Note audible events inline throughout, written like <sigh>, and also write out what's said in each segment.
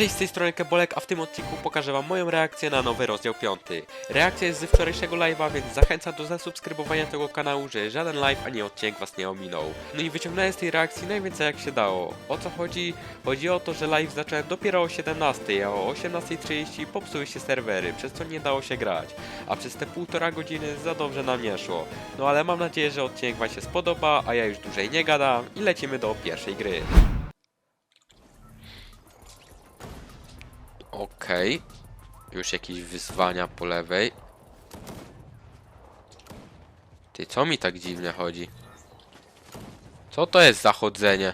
Cześć, z tej strony Kebolek, a w tym odcinku pokażę wam moją reakcję na nowy rozdział 5. Reakcja jest ze wczorajszego live'a, więc zachęcam do zasubskrybowania tego kanału, że żaden live ani odcinek was nie ominął. No i wyciągnąłem z tej reakcji najwięcej jak się dało. O co chodzi? Chodzi o to, że live zacząłem dopiero o 17, a o 18.30 popsuły się serwery, przez co nie dało się grać. A przez te półtora godziny za dobrze nam nie szło. No ale mam nadzieję, że odcinek wam się spodoba, a ja już dłużej nie gadam i lecimy do pierwszej gry. Okej. Już jakieś wyzwania po lewej. Ty, co mi tak dziwnie chodzi? Co to jest za chodzenie?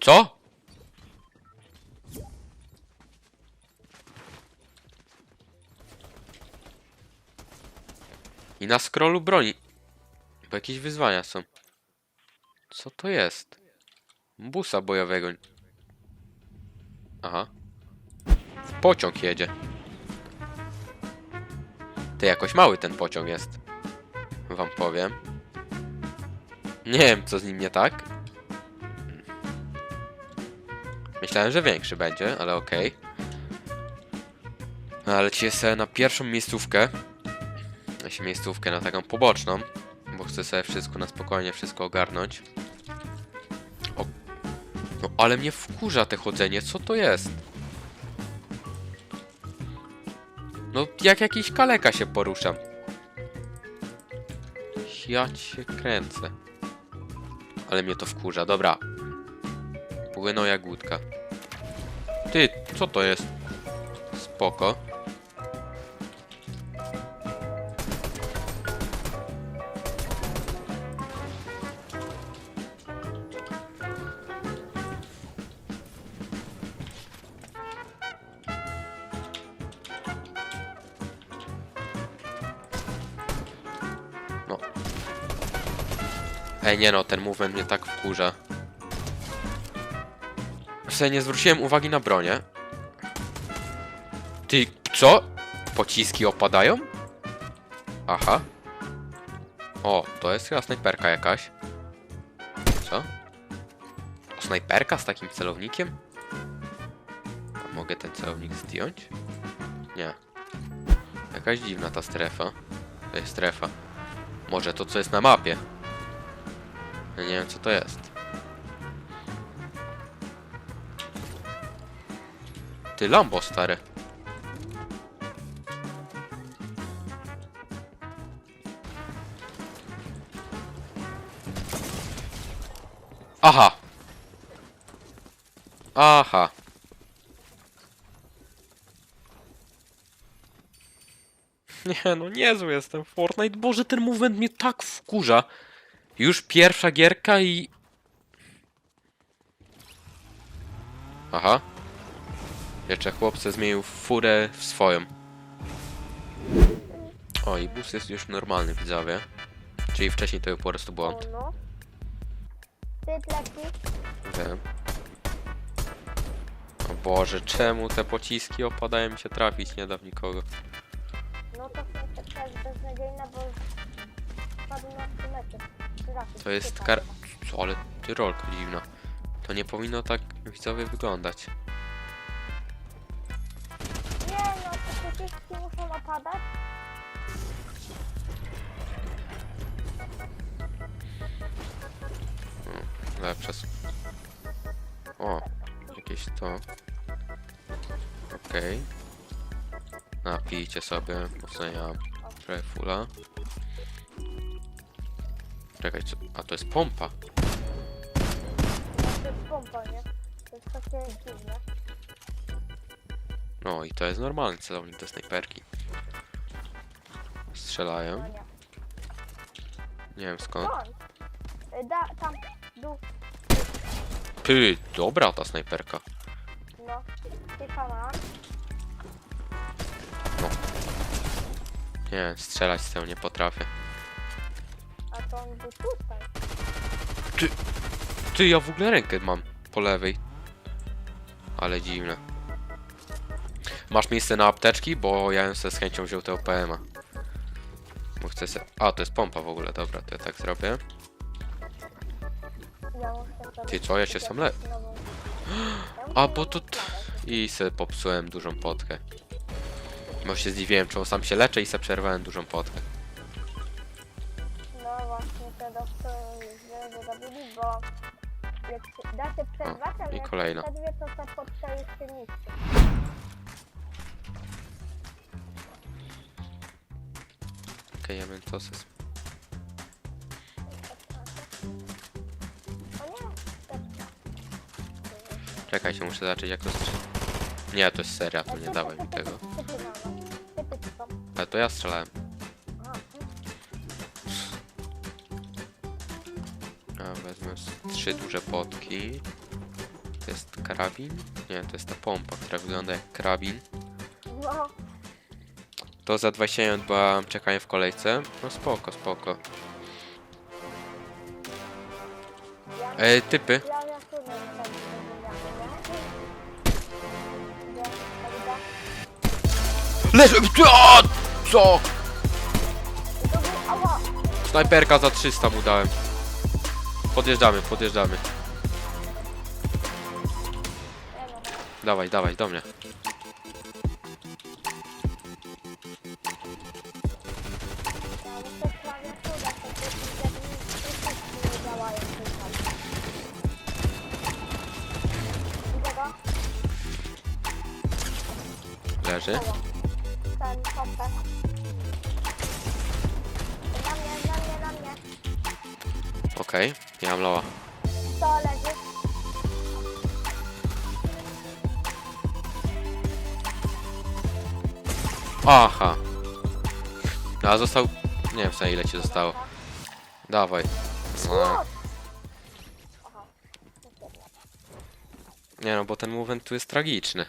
Co? I na scrollu broni. Bo jakieś wyzwania są. Co to jest? Busa bojowego. Aha. Pociąg jedzie. Ty jakoś mały ten pociąg jest. Wam powiem. Nie wiem co z nim nie tak. Myślałem, że większy będzie, ale okej. No, ale ci sobie na pierwszą miejscówkę. Miejscówkę na taką poboczną. Bo chcę sobie wszystko na spokojnie, wszystko ogarnąć. No ale mnie wkurza te chodzenie, co to jest? No jak jakiś kaleka się poruszam. Ja cię kręcę. Ale mnie to wkurza, dobra. Płynął jagódka. Ty, co to jest? Spoko. Ej, nie no, ten movement mnie tak wkurza. W sensie nie zwróciłem uwagi na bronię. Ty, co? Pociski opadają? Aha. O, to jest chyba snajperka jakaś. Co? Snajperka z takim celownikiem? A mogę ten celownik zdjąć? Nie. Jakaś dziwna ta strefa. To jest strefa. Może to, co jest na mapie. Ja nie wiem, co to jest. Ty Lambo, stary. Aha. Aha. Nie no, niezły jestem Fortnite. Boże, ten movement mnie tak wkurza. Już pierwsza gierka i... Aha. Jeszcze chłopce zmienił furę w swoją. O, i bus jest już normalny, widzowie. Czyli wcześniej to był po prostu błąd. No. Ty pleci? Wiem. O Boże, czemu te pociski opadają mi się trafić? Nie da w nikogo. No to jest beznadziejna, bo spadł na 100 metrów. Trafił, To jest kar... Co, ale ty rolka dziwna. To nie powinno tak widzowie wyglądać. Nie no, te pociski muszą opadać. Lepsze. s- O, jakieś to. Okej. Napijcie sobie, bo ja trochę fula. Czekaj, co? A to jest pompa. No, to jest pompa, nie? To jest takie dziwne. No i to jest normalny celownik do snajperki. No Strzelają. nie. Nie wiem skąd. Skąd? Y, Da, tam, dół, Ty, dobra ta snajperka. no. Typa ma. Nie strzelać z tym nie potrafię. A to on był tutaj. Ty, ja w ogóle rękę mam po lewej. Ale dziwne. Masz miejsce na apteczki? Bo ja bym sobie z chęcią wziął tego PMA. Bo chcę se... A, to jest pompa w ogóle, dobra, to ja tak zrobię. Ja muszę to Ty co, ja się sam le... nową- <gasps> A, bo to... składać. I se popsułem dużą potkę. Bo się zdziwiłem, czemu sam się leczę i se przerwałem dużą potkę. Źle zrobili, bo jak się, da się przerwać, ale i jak kolejna. się przerwie, to ta podka jeszcze niższa. Okej, ja to se... O nie, teczka. Czekajcie, muszę zobaczyć jak to strzela. Nie, to jest seria, to nie dawaj mi tego. <laughs> Ale to ja strzelałem. Ja wezmę trzy duże potki. To jest karabin? Nie, to jest ta pompa, która wygląda jak karabin. To za 20 minut byłam czekanie w kolejce. No spoko, spoko. E, typy. O! Co? Snajperka za 300 mu dałem. Podjeżdżamy, podjeżdżamy. Dawaj, dawaj, do mnie. ale to Okej, nie mam loa. Aha. No, a został... Nie wiem, za ile ci zostało. Dawaj. No. Nie no, bo ten movement tu jest tragiczny.